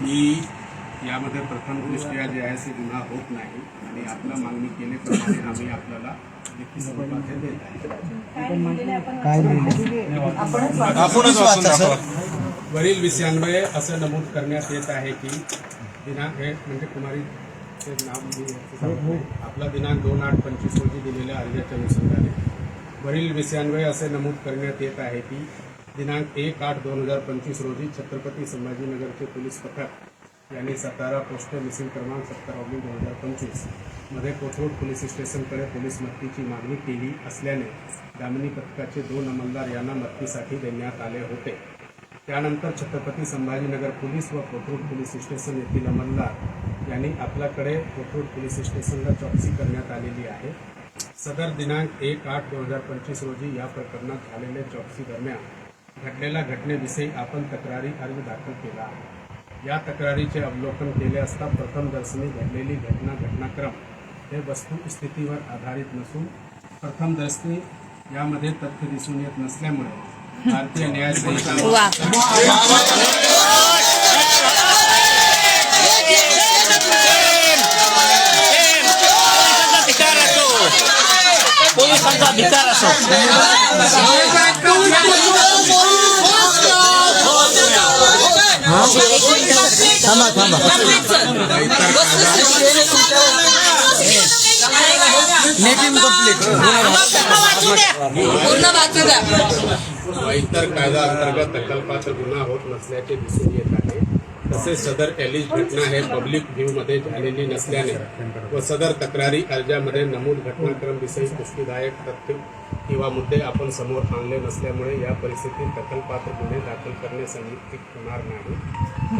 की यामध्ये प्रथम दृष्ट्या जे आहे ते गुन्हा होत नाही. आणि आपला मागणी केल्याप्रमाणे आम्ही आपल्याला हे वरील विषयांमध्ये असं नमूद करण्यात येत आहे की दिनांक हे म्हणजे कुमारी नाव सांगत नाही. आपला दिनांक दोन आठ पंचवीस रोजी दिलेल्या अर्जाच्या अनुषंगाने. वरील विषयांवये असे नमूद करण्यात येत आहे की दिनांक एक आठ दोन हजार पंचवीस रोजी छत्रपती संभाजीनगरचे पोलीस पथक यांनी सातारा पोस्ट मिसिंग क्रमांक सत्तर ऑगस्ट दोन हजार पंचवीसमध्ये कोथरूड पोलीस स्टेशनकडे पोलीस मदतीची मागणी केली असल्याने दामिनी पथकाचे दोन अंमलदार यांना मदतीसाठी देण्यात आले होते. त्यानंतर छत्रपती संभाजीनगर पोलीस व कोथरूड पोलीस स्टेशन येथील अंमलदार यांनी आपल्याकडे कोथरूड पोलीस स्टेशनला चौकशी करण्यात आलेली आहे. सदर दिनांक एक आठ दोन हजार पंचवीस रोजी या प्रकरणात झालेल्या चौकशी दरम्यान घडलेल्या घटनेविषयी आपण तक्रारी अर्ज दाखल केला आहे. या तक्रारीचे अवलोकन केले असता प्रथम दर्शनी घडलेली घटना घटनाक्रम हे वस्तुस्थितीवर आधारित नसून प्रथम दर्शनी यामध्ये तथ्य दिसून येत नसल्यामुळे भारतीय न्याय संहिता धिकार असो थांबा थांबा नेटिंग कंप्लीट पूर्ण वाचू द्या इतर कायदा अंतर्गत दखलपात्र गुन्हा होत नसल्याचे दिसून येत आहे तसेच सदर एलिज घटना हे पब्लिक व्ह्यू मध्ये झालेली नसल्याने व सदर तक्रारी अर्जामध्ये नमूद घटनाक्रम विषयी पुष्टीदायक तथ्य किंवा मुद्दे आपण समोर आणले नसल्यामुळे या परिस्थितीत दखलपात्र गुन्हे दाखल करणे संयुक्तिक होणार नाही.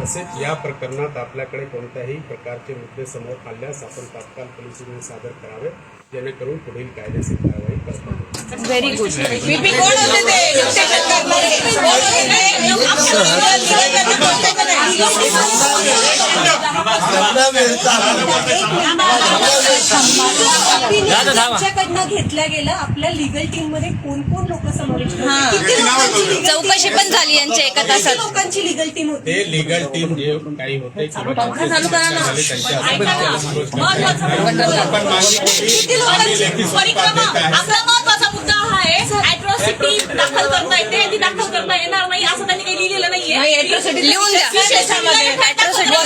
तसेच या प्रकरणात आपल्याकडे कोणत्याही प्रकारचे मुद्दे समोर आल्यास आपण तात्काळ पोलीस गुन्हे सादर करावे जेणेकरून पुढील कायदेशीर कारवाई करता येईल. व्हेरी गुड त्यांच्याकडनं घेतल्या गेलं आपल्या लिगल टीममध्ये कोण कोण लोक समाविष्ट? हा. चौकशी पण झाली यांच्या एका तासात. लोकांची लिगल टीम होती? ते लिगल टीम जे काही होते चालू करा ना. किती लोकांची आपला महत्त्वाचा मुद्दा हा आहे अॅट्रॉसिटी दाखल करता येते ती दाखल करता येणार नाही असं त्यांनी काही लिहिलेलं नाही नाहीये atrocity लिहून द्या. त्याच्यामध्ये Atrocity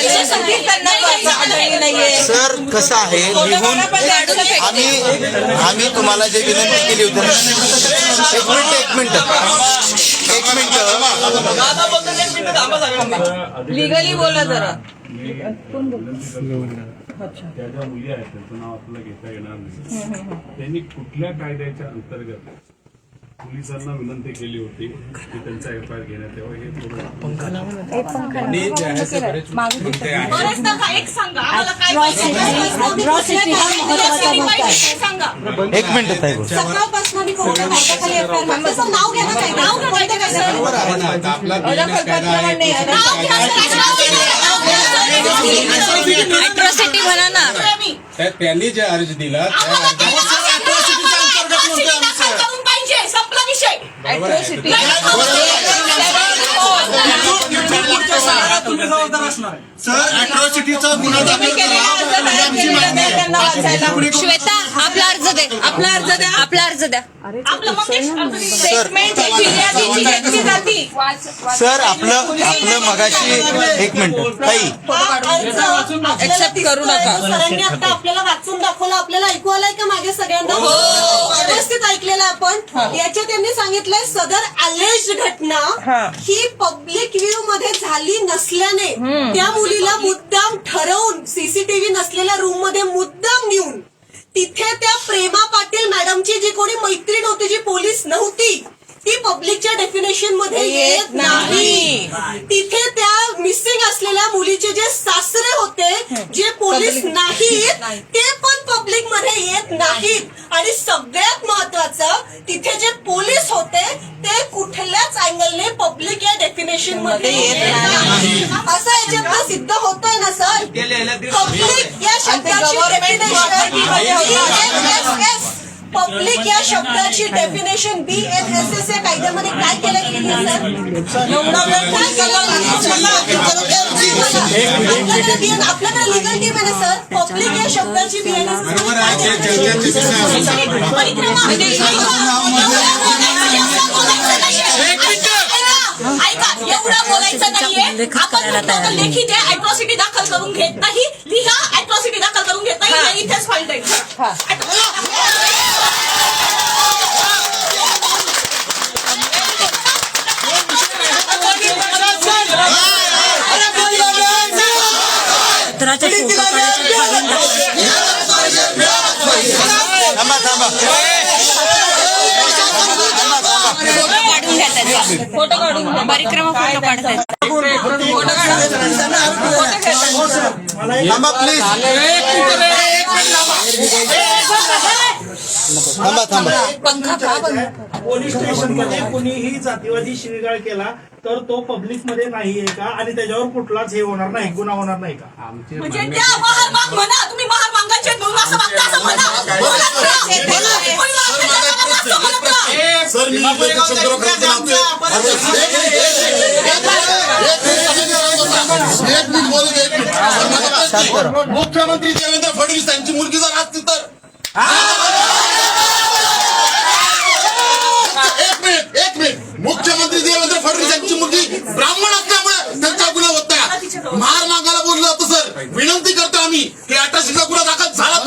सर कसं आहे लिहून आम्ही आम्ही तुम्हाला जे विनंती केली होती एक मिनिट एक मिनिट. एक मिनिट. लिगली बोला जरा. त्या ज्या मुली आहेत त्यांचं नाव आपल्याला घेता येणार नाही. त्यांनी कुठल्या कायद्याच्या अंतर्गत पोलिसांना विनंती केली होती की त्यांचा एफ आय आर घेण्यात यावा हे त्यांनी जे आहे ते बरेच मुद्दे आहेत बरंच नका एक सांगा आम्हाला काय पाहिजे Atrocity पाहिजे ते सांगा एक मिनिट ताई बोल. सकाळपासून आम्ही कोणत्या कायद्याखाली FIR मारतो? त्याचं नाव घ्या ना काय नाव घ्या कोणत्या कायद्याखाली? बरोबर आहे ना आता आपला बिझनेस कायदा आहे नाव घ्या, नाव घ्या. अॅट्रॉसिटी म्हणा ना त्या- त्यांनी जे अर्ज दिला त्या आम्हाला अर्जात काय Actress, Pilipinas. आहे. सर अॅट्रॉसिटीचा गुन्हा दाखल श्वेता आपला अर्ज दे आपला अर्ज द्या आपला अर्ज द्या. आपलं मंगेश स्टेटमेंट ही फिर्यादीची घेतली जाती सर आपलं आपलं मगाशी एक मिनिट. ताई. हा Accept करू नका. सरांनी आता आपल्याला वाचून दाखवलं. आपल्याला ऐकू आलाय का मागे सगळ्यांना? व्यवस्थित ऐकलेलं आपण. याच्यात त्यांनी सांगितलंय सदर अलेज घटना ही. पब्लिक व्ह्यू मध्ये झाली नसल्याने त्या मुलीला मुद्दाम ठरवून सीसीटीव्ही नसलेल्या रूममध्ये मुद्दाम नेऊन तिथे त्या प्रेमा पाटील मॅडमची जी कोणी मैत्रीण होती जी पोलीस नव्हती ती पब्लिकच्या डेफिनेशनमध्ये येत नाही. तिथे त्या मिसिंग असलेल्या मुलीचे जे सासरे होते जे पोलीस नाहीत ते पण पब्लिकमध्ये येत नाहीत. आणि सगळ्यात महत्वाचं तिथे जे पोलीस होते ते कुठल्याच अँगलने पब्लिक या डेफिनेशनमध्ये येत नाही. असं याच्यात सिद्ध होतंय ना सर? पब्लिक या शब्दाची yes. पब्लिक या शब्दाची definition B N S S या कायद्यामध्ये काय केलं गेली सर एवढा वेळ काय केलं आपल्याकडे लिगल टीम आहे ना सर पब्लिक या शब्दाची परिक्रमा म्हणजे ऐका एवढं बोलायचं नाहीये आपण लेखी जे अॅट्रॉसिटी दाखल करून घेत नाही लिहा अॅट्रॉसिटी दाखल करून घेत नाही हे इथेच फाईल थांबा थांबा काढून घ्या त्याचा फोटो काढून घ्या परिक्रमा फोटो काढतायत थांबा प्लीज थांबा थांबा. पंखा पोलीस स्टेशनमध्ये कुणीही जातीवादी शिवीगाळ केला तर तो पब्लिकमध्ये नाहीये का? आणि त्याच्यावर कुठलाच हे होणार नाही गुन्हा होणार नाही का? म्हणजे त्या महार माग म्हणा तुम्ही महार मागायचे म्हणून असं मागता असं म्हणा. बोला खरं. बोला. कोणी मागतं त्याला मागा असं म्हणत राहा. सर मी एक मिनिट बोलू दे, एक मिनिट. मुख्यमंत्री देवेंद्र फडणवीस यांची मुलगी जर असती तर एक मिनिट एक मिनिट मुख्यमंत्री देवेंद्र फडणवीस यांची मुलगी ब्राह्मण असल्यामुळे त्यांचा गुन्हा होत नाही महार मागायला बोललं होतं सर विनंती करतो आम्ही की अठराशेचा गुन्हा दाखल झालाच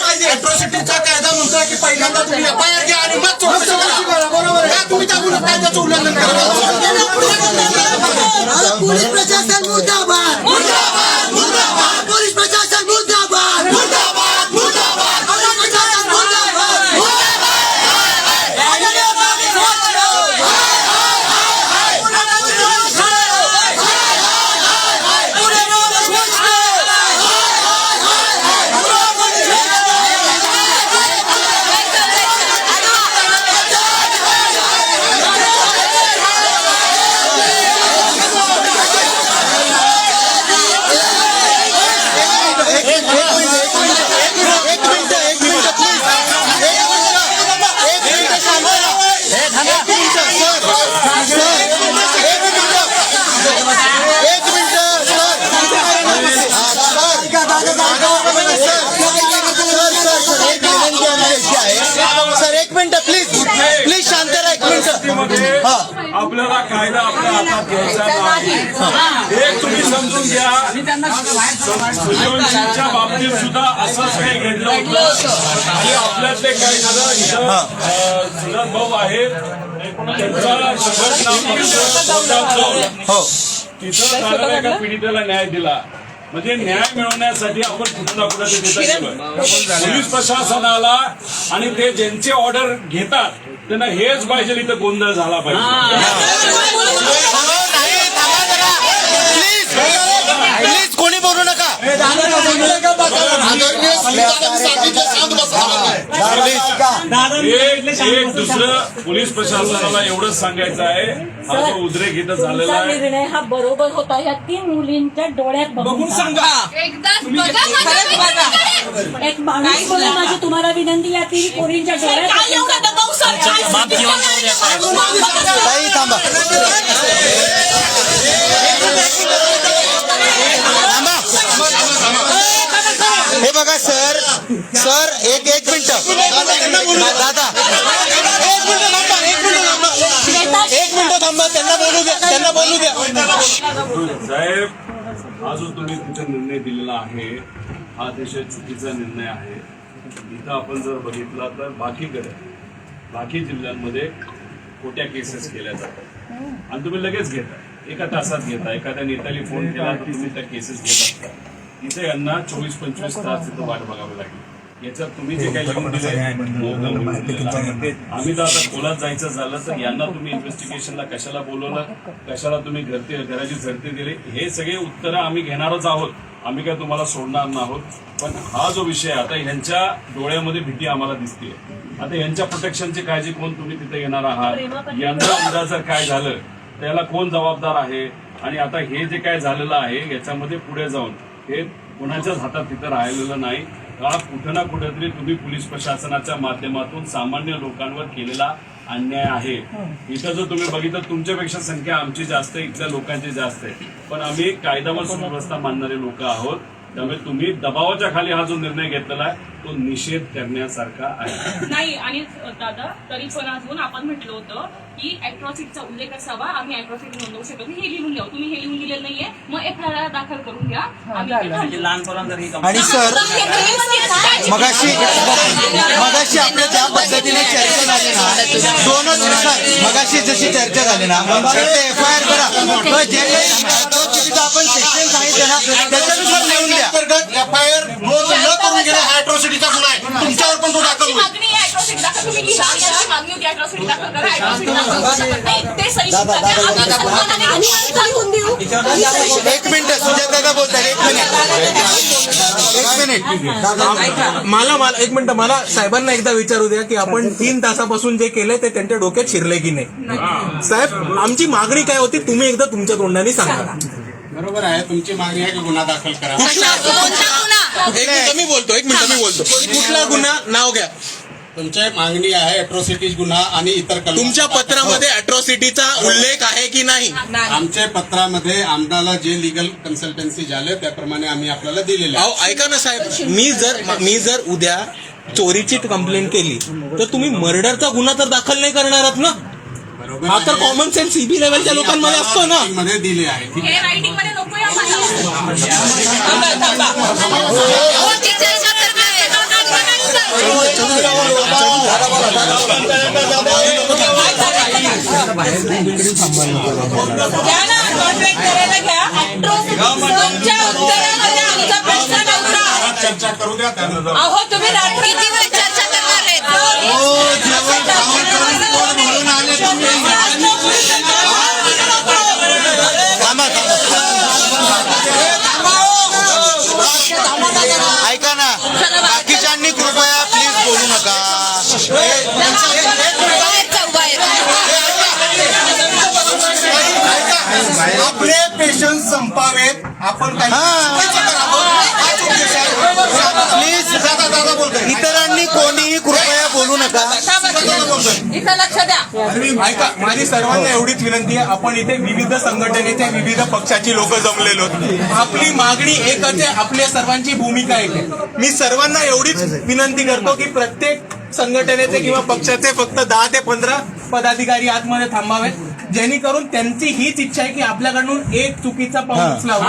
पाहिजे अट्रॉसिटीचा कायदा म्हणतोय तुम्ही एफआयआर घ्या आणि मग चौकशी करा बरोबर आहे. तुम्ही त्या गुन्हा कायद्याचं उल्लंघन करा पोलीस प्रशासन मुर्दाबाद. आपल्याला कायदा आपल्या हातात घ्यायचा नाही एक तुम्ही समजून घ्या. सूर्यवंशीच्या बाबतीत सुद्धा असंच काही घडलं होतं. आणि आपल्यातले काही जण सुरत भाऊ आहेत त्यांचा संघटना हो. तिथं झालेल्या एका पीडितेला न्याय दिला. म्हणजे न्याय मिळवण्यासाठी आपण कुठं ना कुठं. पोलीस प्रशासनाला आणि ते ज्यांचे ऑर्डर घेतात त्यांना हेच पाहिजे इथं गोंधळ झाला पाहिजे प्लीज प्लीज कोणी बोलू नका एक एक दुसरं पोलीस प्रशासनाला एवढंच सांगायचं आहे हा जो उद्रेक इथं झालेला तुमचा आहे निर्णय हा बरोबर होता ह्या तीन मुलींच्या डोळ्यात बघून सांगा बघा. एक माणूस म्हणून माझी तुम्हाला विनंती या तीन पोरींच्या काय डोळ्यात एवढं दबाव सर? काय बाप जीवन जाऊ द्या, साहेब. ताई थांबा थांबा हे बघा सर सर एक एक मिनिट. दादा. एक मिनिट थांबा एक मिनिट थांबा. एक मिनिट थांबा त्यांना बोलू द्या त्यांना बोलू द्या. साहेब हा जो तुम्ही तिथे निर्णय दिलेला आहे? हा अतिशय चुकीचा निर्णय आहे. इथं आपण जर बघितला तर बाकीकडे बाकी जिल्ह्यांमध्ये खोट्या केसेस केल्या जातात. आणि तुम्ही लगेच घेता एका तासात घेता एखाद्या नेत्याने फोन केला तर तुम्ही त्या केसेस घेत असता. इथे यांना चोवीस पंचवीस तास तिथं वाट बघावी लागली. याच्यात तुम्ही जे काही लिहून आहे. आम्ही तर आता खोलात जायचं झालं तर यांना तुम्ही इन्व्हेस्टिगेशनला कशाला बोलवलं कशाला तुम्ही घरते घराची झडती दिली? हे सगळे उत्तरं आम्ही घेणारच आहोत. आम्ही काय तुम्हाला सोडणार नाहोत. पण हा जो विषय आता ह्यांच्या डोळ्यामध्ये भीती आम्हाला दिसते आता यांच्या प्रोटेक्शनची काळजी कोण तुम्ही तिथे येणार आहात? यंदा उद्या जर काय झालं? त्याला कोण जबाबदार आहे? आणि आता हे जे काय झालेलं आहे याच्यामध्ये पुढे जाऊन हे कुणाच्याच हातात तिथं राहिलेलं नाही. हा कुठं ना कुठेतरी तुम्ही पोलीस प्रशासनाच्या माध्यमातून सामान्य लोकांवर केलेला अन्याय आहे. इथं जर तुम्ही बघितलं तुमच्यापेक्षा संख्या आमची जास्त आहे इथल्या लोकांची जास्त आहे. पण आम्ही कायदा व सुव्यवस्था मानणारे लोक आहोत. त्यामुळे तुम्ही दबावाच्या खाली हा जो निर्णय घेतलेला आहे तो निषेध करण्यासारखा आहे. नाही आणि दादा तरी पण अजून आपण म्हटलं होतं की अॅट्रॉसिटीचा उल्लेख असावा आम्ही अॅट्रॉसिटी नोंदवू शकत नाही. हे लिहून द्या तुम्ही हे लिहून दिलेलं नाहीये. मग एफ आय आर दाखल करून घ्या. आम्ही ते जर ही आणि सर मगाशी मगाशी आपल्या ज्या पद्धतीने चर्चा झाली ना दोनच सर मगाशी जशी चर्चा झाली ना एफ आय आर करा. जे काही आपण सेक्शन सांगितलं ना त्याच्यानुसार लिहून द्या अंतर्गत एफ आय आर एक मिनिट सुजाता बोलतात एक मिनिट एक मिनिट मला मला एक मिनिट मला साहेबांना एकदा विचारू द्या की आपण तीन तासापासून जे केलंय ते त्यांच्या डोक्यात शिरले की नाही. साहेब आमची मागणी काय होती? तुम्ही एकदा तुमच्या तोंडाने सांगा. बरोबर आहे तुमची मागणी आहे की गुन्हा दाखल करा. एक मिनिट मी बोलतो एक मिनिट मी बोलतो. कुठला गुन्हा? नाव घ्या. तुमची मागणी आहे अॅट्रॉसिटीज गुन्हा आणि इतर कलम. तुमच्या पत्रामध्ये अॅट्रॉसिटीचा उल्लेख आहे की नाही? आमच्या पत्रामध्ये आम्हाला जे लिगल कन्सल्टन्सी झाले त्याप्रमाणे आम्ही आपल्याला दिलेले आहे. अहो ऐका ना साहेब मी जर मी जर उद्या चोरीची कंप्लेंट केली तर तुम्ही मर्डरचा गुन्हा तर दाखल नाही करणार आहात ना? बरोबर हा तर. कॉमन सेन्स सीबी लेवलच्या लोकांमध्ये असतो ना? आम्ही मध्ये दिले आहे ठीक आहे? हे रायटिंगमध्ये नको चर्चा करू द्या त्यानंतर. अहो तुम्ही रात्री चर्चा करणार आपले पेशन्स संपावेत. आपण काही इतरांनी कोणीही कृपया बोलू नका. इथं लक्ष द्या. ऐका माझी सर्वांना एवढीच विनंती आहे. आपण इथे विविध संघटनेचे विविध पक्षाची लोक जमलेलो. आपली मागणी एकच आहे आपल्या सर्वांची भूमिका एक आहे. मी सर्वांना एवढीच विनंती करतो की प्रत्येक संघटनेचे किंवा पक्षाचे फक्त दहा ते पंधरा पदाधिकारी आतमध्ये थांबावेत. जेणेकरून त्यांची हीच इच्छा आहे की आपल्याकडून एक चुकीचा पाऊल उचलावा.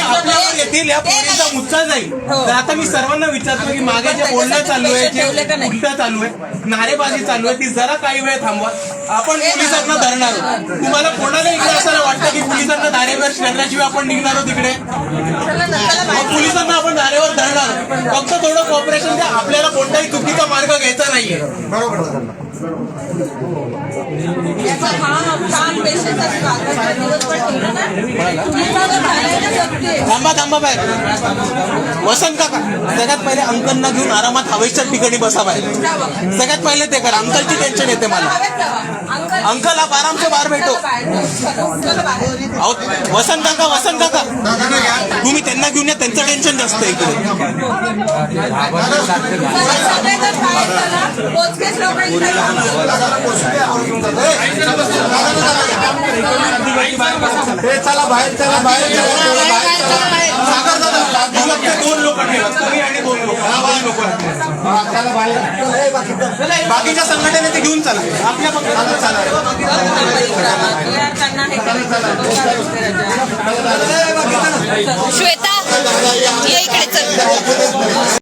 आपल्यावर येतील या पोरीचा मुद्दा जाईल. तर आता मी सर्वांना विचारतो की मागे जे बोलणं चालू आहे जे उलट चालू आहे नारेबाजी चालू आहे ती जरा काही वेळ थांबवा. आपण पोलिसांना धरणार. तुम्हाला कोणाला इकडे असं वाटतं की पोलिसांना धारेवर धरल्याशिवाय आपण निघणार आहोत तिकडे पोलिसांना आपण धारेवर धरणार. फक्त थोडं कॉपरेशन द्या. आपल्याला कोणताही चुकीचा मार्ग घ्यायचा नाहीये. याचा थांबा थांबा बाहेर. वसंत काका सगळ्यात पहिले अंकलना घेऊन आरामात हवेच्या ठिकाणी बसा बाहेर. सगळ्यात पहिले ते करा. अंकलची टेन्शन येते मला. अंकल आप आराम से बाहेर भेटो. वसंत काका वसंत काका. तुम्ही त्यांना घेऊन या त्यांचं टेन्शन जास्त आहे इकडे. चला बाहेर चला बाहेर. दोन लोक ठेवा आणि दोन लोक लोक बाकीच्या घेऊन चला आपल्या पक्षाला श्वेता